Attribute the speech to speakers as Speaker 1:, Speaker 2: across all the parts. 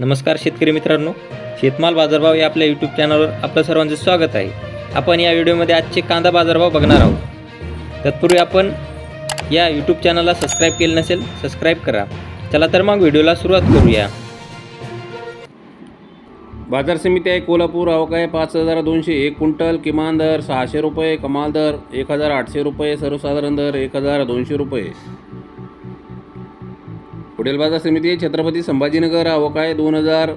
Speaker 1: नमस्कार शेतकरी मित्रांनो शेतमाल बाजारभाव या आपल्या यूट्यूब चॅनलवर आपलं सर्वांचं स्वागत आहे. आपण या व्हिडिओमध्ये आजचे कांदा बाजारभाव बघणार आहोत. तत्पूर्वी आपण या यूट्यूब चॅनलला सबस्क्राईब केलं नसेल सबस्क्राईब करा. चला तर मग व्हिडिओला सुरुवात करूया.
Speaker 2: बाजार समिती आहे कोल्हापूर आवक आहे पाच हजार दोनशे एक क्विंटल किमान दर सहाशे रुपये कमाल दर एक हजार आठशे रुपये सर्वसाधारण दर एक हजार दोनशे रुपये. हॉटेल बाजार समिती छत्रपती संभाजीनगर आवक आहे दोन हजार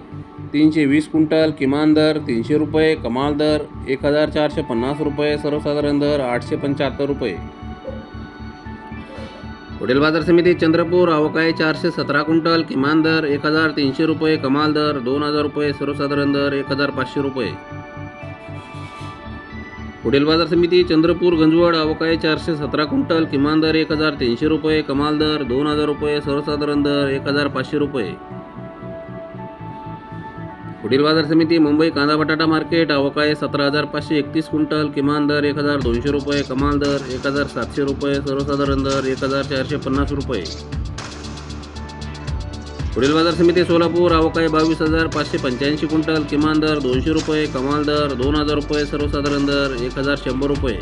Speaker 2: तीनशे वीस क्विंटल किमान दर तीनशे रुपये कमाल दर एक हजार चारशे पन्नास रुपये सर्वसाधारण दर आठशे पंच्याहत्तर रुपये. हॉटेल बाजार समिती चंद्रपूर आवक आहे चारशे सतरा क्विंटल किमान दर एक हजार तीनशे रुपये कमाल दर दोन हजार रुपये सर्वसाधारण दर एक हजार पाचशे रुपये. पुढील बाजार समिती चंद्रपूर गंजवड आवक चारशे सतरा क्विंटल किमान दर एक हजार तीनशे रुपये कमाल दर दोन हजार रुपये सर्वसाधारण दर एक हजार पाचशे रुपये. पुढील बाजार समिती मुंबई कांदा बटाटा मार्केट आवक सतरा हजार पाचशे एकतीस क्विंटल किमान दर एक हजार दोनशे रुपये कमाल दर एक हजार सातशे रुपये सर्वसाधारण दर एक हजार चारशे पन्नास रुपये. पुढील बाजार समिती सोलापूर अवकाळी बावीस हजार पाचशे पंच्याऐंशी क्विंटल किमान दर दोनशे रुपये कमाल दर दोन हजार रुपये सर्वसाधारण दर एक हजार शंभर रुपये.